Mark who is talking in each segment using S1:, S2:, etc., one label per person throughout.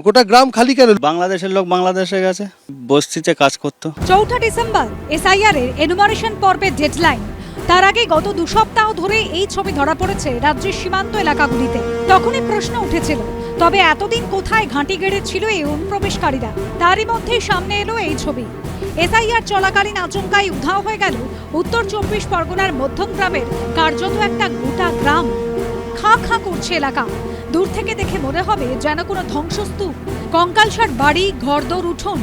S1: গোটা গ্রাম খালি কেন?
S2: বাংলাদেশের লোক বাংলাদেশে গেছে বস্তিতে কাজ করতো।
S3: চৌঠা ডিসেম্বর এসআইআর এর এনুমারেশন পর্বের ডেডলাইন তার আগে গত দু সপ্তাহ ধরে এই ছবি ধরা পড়েছে রাজ্যের সীমান্ত এলাকাগুলিতে। তখনই প্রশ্ন উঠেছিল তবে এতদিন কোথায় ঘাঁটি গেড়েছিল এই অনুপ্রবেশকারীরা? তারই মধ্যে সামনে এলো এই ছবি। এসআইআর চলাকালীন আচমকাই উধাও হয়ে গেল উত্তর চব্বিশ পরগনার মধ্যম গ্রামের কার্যত একটা গোটা গ্রাম। খাঁ খাঁ করছে এলাকা। দূর থেকে দেখে মনে হবে যেন কোনো ধ্বংসস্তূপ। কঙ্কালসার বাড়ি ঘরদোর উঠোন।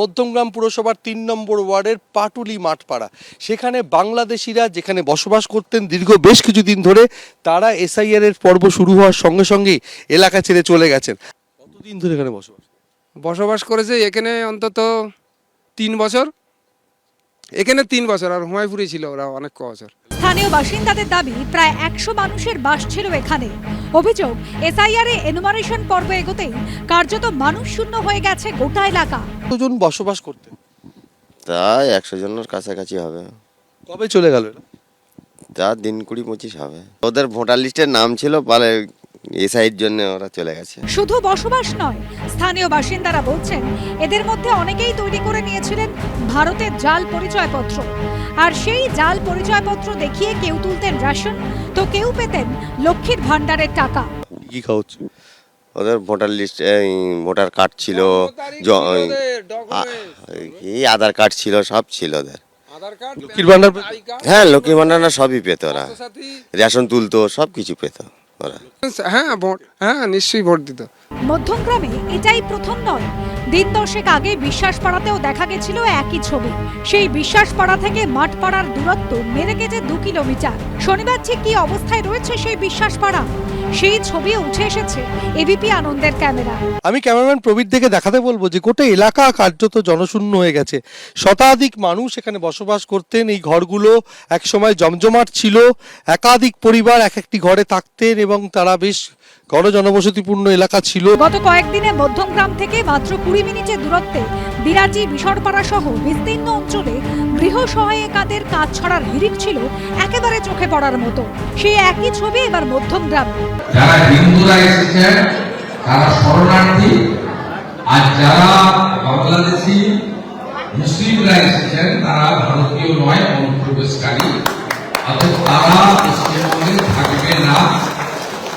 S1: মধ্যমগ্রাম পুরসভার তিন নম্বর ওয়ার্ডের পাটুলি মাঠপাড়া। সেখানে বাংলাদেশিরা যেখানে বসবাস করতেন দীর্ঘ বেশ কিছুদিন ধরে তারা এসআইআর এর পর্ব শুরু হওয়ার সঙ্গে সঙ্গেই এলাকা ছেড়ে চলে গেছেন। কতদিন ধরে এখানে বসবাস?
S4: বসবাস করেছে এখানে অন্তত তিন বছর। এখানে তিন বছর আর হুমায়ুপুরে ছিল ওরা অনেক ক বছর
S3: স্থানীয় বাসিন্দাদের দাবি প্রায় একশো মানুষের বাস ছিল এখানে। অভিযোগ এসআইআর এ এনুমারেশন পর্ব এগোতেই কার্যত মানুষ শূন্য হয়ে গেছে গোটা এলাকা।
S1: দুজন বসবাস করতে
S5: তাই একশো জনের কাছাকাছি হবে।
S1: কবে চলে গেল
S5: তা দিন কুড়ি পঁচিশ হবে। ওদের ভোটার লিস্টের নাম ছিল পালে এসআইয়ের জন্য ওরা চলে গেছে।
S3: শুধু বসবাস নয় স্থানীয় বাসিন্দারা বলছেন এদের মধ্যে অনেকেই তৈরি করে নিয়েছিলেন ভারতের জাল পরিচয়পত্র। আর সেই জাল পরিচয়পত্র দেখিয়ে কেউ তুলতেন রেশন তো কেউ পেতেন লক্ষ্মীর ভাণ্ডারের টাকা।
S1: কি খাওয়া হচ্ছে
S5: ওদের ভোটার লিস্ট ভোটার কার্ড ছিল এই আধার কার্ড ছিল সব ছিল ওদের।
S4: আধার
S1: লক্ষ্মীর ভাণ্ডার?
S5: হ্যাঁ লক্ষ্মী ভান্ডার সবই পেত ওরা। রেশন তুলতো সব কিছু পেত।
S4: হ্যাঁ ভোট হ্যাঁ নিশ্চয়ই ভোট দিত।
S3: মধ্যমগ্রামে এটাই প্রথম নয়। দিন দশেক আগে বিশ্বাস পাড়াতেও দেখা গেছিল একই ছবি। সেই বিশ্বাস পাড়া থেকে মাঠ পাড়ার দূরত্ব মেরে গেছে দু কিলোমিটার। শনিবার ঠিক কি অবস্থায় রয়েছে সেই বিশ্বাস পাড়া সেই ছবি উঠে এসেছে এবিপি আনন্দের ক্যামেরা।
S1: আমি ক্যামেরাম্যান প্রবীর থেকে দেখাতে বলব যে গোটা এলাকা কার্যত জনশূন্য হয়ে গেছে। শতাধিক মানুষ এখানে বসবাস করতেন। এই ঘরগুলো একসময় জমজমাট ছিল। একাধিক পরিবার এক একটি ঘরে থাকতেন এবং তারা বেশ গণজনবসতিপূর্ণ এলাকা ছিল।
S3: গত কয়েকদিনে মধ্যমগ্রাম থেকে মাত্র কুড়ি মিনিটের দূরত্বে বিরাজি বিশরপাড়া সহ বিস্তীর্ণ অঞ্চলে গৃহ সহায়িকাদের কাজ ছড়ার হিড়িক ছিল একেবারে চোখে পড়ার মতো। সেই একই ছবি এবার মধ্যমগ্রামে।
S6: যারা হিন্দুরা এসেছেন, তারা শরণার্থী। আর যারা বাংলাদেশি, মুসলিমরা এসেছেন, তারা ভারতীয় নয় অনুপ্রবেশকারী অর্থাৎ তারা পশ্চিমবঙ্গে থাকবে না।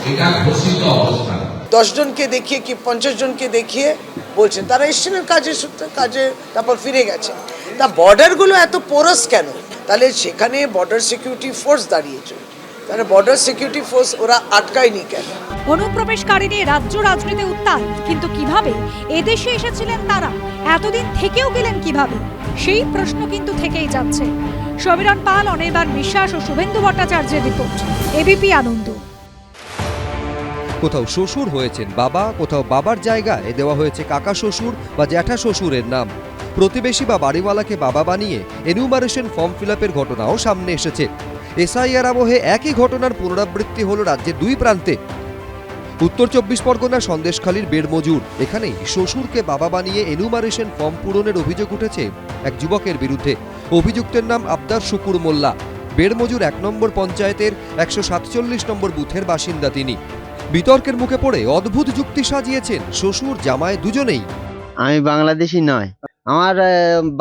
S6: এটা ঘোষিত অবস্থান
S7: দশজনকে দেখিয়ে কি পঞ্চাশ জনকে দেখিয়ে বলছেন, তারা এসেছিলেন কাজের সূত্রে, কাজে তারপর ফিরে গেছে। তা বর্ডারগুলো এত পোরাস কেন? তাহলে সেখানে বর্ডার সিকিউরিটি ফোর্স দাঁড়িয়েছে। তাহলে বর্ডার সিকিউরিটি ফোর্স ওরা আটকায়নি কেন?
S3: অনুপ্রবেশকারী নিয়ে রাজ্য রাজনীতি উত্তাল। কিন্তু কীভাবে? এদেশে এসেছিলেন তারা। এতদিন থেকেও গেলেন কীভাবে? সেই প্রশ্ন কিন্তু থেকেই যাচ্ছে। সমীরণ পাল, অনির্বাণ বিশ্বাস ও শুভেন্দু ভট্টাচার্যের রিপোর্ট। এবিপি আনন্দ।
S8: কোথাও শ্বশুর হয়েছেন বাবা, কোথাও বাবার জায়গায় দেওয়া হয়েছে কাকা শ্বশুর বা জ্যাঠা শ্বশুরের নাম। প্রতিবেশী বা বাড়িওয়ালাকে বাবা বানিয়ে এনিউমারেশন ফর্ম ফিল ঘটনাও সামনে এসেছে। এসআইআর আবহে একই ঘটনার পুনরাবৃত্তি হল রাজ্যের দুই প্রান্তে। উত্তর চব্বিশ পরগনা সন্দেশখালীর বেড়মজুর, এখানেই শ্বশুরকে বাবা বানিয়ে এনুমারেশন ফর্ম পূরণের অভিযোগ উঠেছে এক যুবকের বিরুদ্ধে। অভিযুক্তের নাম আবদার শুকুর মোল্লা। বেড়মজুর এক নম্বর পঞ্চায়েতের একশো সাতচল্লিশ নম্বর বুথের বাসিন্দা তিনি। বিতর্কের মুখে পড়ে অদ্ভুত যুক্তি সাজিয়েছেন শ্বশুর জামায় দুজনেই।
S9: আমি বাংলাদেশি নয়। আমার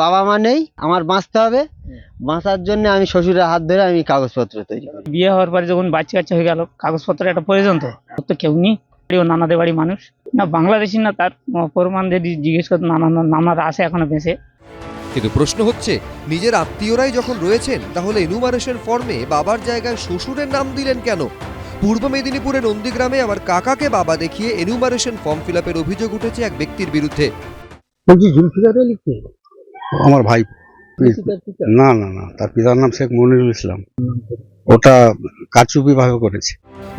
S9: বাবা মা নেই আমার বাঁচতে হবে। বাঁচার জন্য আমি শ্বশুরের হাত ধরে আমি কাগজপত্র তৈরি করি।
S10: বিয়ে হওয়ার পরে যখন বাচ্চা কাচ্চা হয়ে গেল কাগজপত্রের একটা প্রয়োজন তো। তো কেউ নেই ও নানাদের বাড়ি মানুষ। না বাংলাদেশি না তার প্রমাণ যদি জিজ্ঞেস করতো নানা নানারা আছে এখনও বেঁচে।
S8: কিন্তু প্রশ্ন হচ্ছে নিজের আত্মীয়রাই যখন রয়েছেন তাহলে এনুমারেশন ফর্মে বাবার জায়গায় শ্বশুরের নাম দিলেন কেন? পূর্ব মেদিনীপুরের নন্দীগ্রামে আবার কাকাকে বাবা দেখিয়ে এনুমারেশন ফর্ম ফিল অভিযোগ উঠেছে এক ব্যক্তির বিরুদ্ধে।
S9: বলছি জুলফিকার লিখতে
S11: আমার ভাই। না না না তার পিতার নাম শেখ মনিরুল ইসলাম। ওটা কারচুপি ভাবে করেছে।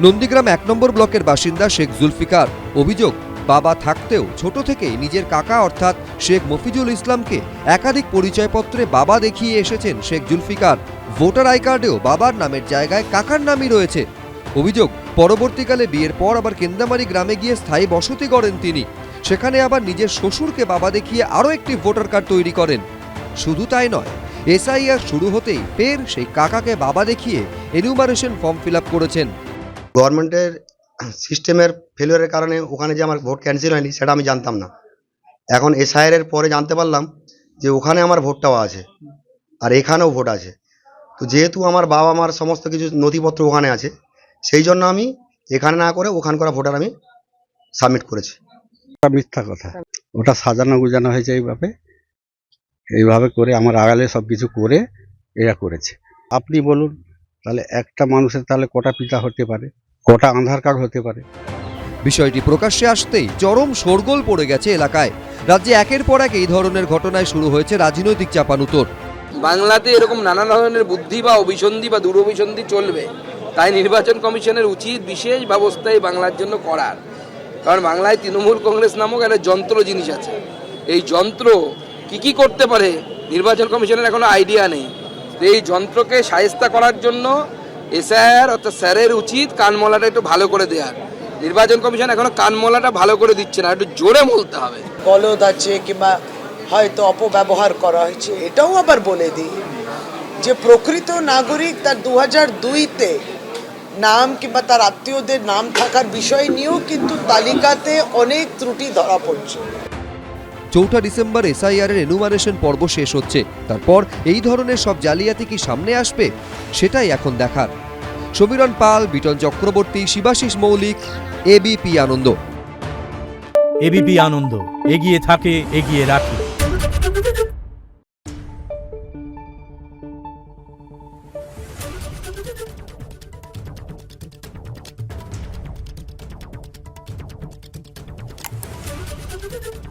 S8: নন্দীগ্রাম এক নম্বর ব্লকের বাসিন্দা শেখ জুলফিকার। অভিযোগ বাবা থাকতেও ছোট থেকেই নিজের কাকা অর্থাৎ শেখ মফিজুল ইসলামকে একাধিক পরিচয়পত্রে বাবা দেখিয়ে এসেছেন শেখ জুলফিকার। ভোটার আই কার্ডেও বাবার নামের জায়গায় কাকার নামই রয়েছে। অভিযোগ, পরবর্তীকালে বিয়ের পর আবার কেন্দামারি গ্রামে গিয়ে স্থায়ী বসতি করেন তিনি। সেখানে আবার নিজের শ্বশুরকে বাবা দেখিয়ে আরও একটি ভোটার কার্ড তৈরি করেন। শুধু তাই নয়, এসআইআর শুরু হতেই ফের সেই কাকাকে বাবা দেখিয়ে এনুমারেশন ফর্ম ফিল করেছেন।
S5: গভর্নমেন্টের
S12: সিস্টেমের ফেলিওরের কারণে ওখানে যে আমার ভোট ক্যান্সেল হয়নি, সেটা আমি জানতাম না। এখন এসআইআর পরে জানতে পারলাম যে ওখানে আমার ভোটটাও আছে আর এখানেও ভোট আছে। তো যেহেতু আমার বাবা মার সমস্ত কিছু নথিপত্র ওখানে আছে সেই জন্য আমি এখানে না করে ওখান করা ভোটার আমি সাবমিট করেছি।
S11: ওটা মিথ্যা কথা। ওটা সাজানো গুজানো হয়েছে এইভাবে। এইভাবে করে আমার আগালে সব কিছু করে এরা করেছে। আপনি বলুন তাহলে একটা মানুষের তাহলে কটা পিতা হতে পারে? কটা আধার কার্ড হতে পারে?
S8: বিষয়টি প্রকাশ্যে আসতেই চরম শোরগোল পড়ে গেছে এলাকায়। রাজ্যে একের পর এক এই ধরনের ঘটনায় শুরু হয়েছে রাজনৈতিক চাপানুতোর।
S13: বাংলাতে এরকম নানা ধরনের বুদ্ধি বা অভিসন্ধি বা দুরভিসন্ধি চলবে। তাই নির্বাচন কমিশনের উচিত বিশেষ ব্যবস্থা এই বাংলার জন্য করার। কারণ বাংলায় তৃণমূল কংগ্রেস নামক একটা যন্ত্র জিনিস আছে। এই যন্ত্র কি কি করতে পারে নির্বাচন কমিশনের এখনও আইডিয়া নেই। এই যন্ত্রকে সায়স্তা করার জন্য এসআইআর অর্থাৎ স্যারের উচিত কানমলাটা একটু ভালো করে দেওয়ার। নির্বাচন কমিশন এখনও কানমলাটা ভালো করে দিচ্ছে না, একটু জোরে বলতে হবে।
S7: গলদ আছে কিংবা হয়তো অপব্যবহার করা হয়েছে, এটাও আবার বলে দিই যে প্রকৃত নাগরিক তার দু হাজার দুইতে নাম কিংবা তার আত্মীয়দের নাম থাকার বিষয় নিয়েও কিন্তু তালিকাতে অনেক ত্রুটি ধরা পড়ছে।
S8: চৌঠা ডিসেম্বর এসআইআর এর এনুমারেশন পর্ব শেষ হচ্ছে। তারপর এই ধরনের সব জালিয়াতি কি সামনে আসবে? সেটাই এখন দেখার। সমীরণ পাল বিটন চক্রবর্তী শিবাশিস মৌলিক এবিপি আনন্দ।
S14: এবিপি আনন্দ এগিয়ে থাকে এগিয়ে রাখে। Thank you.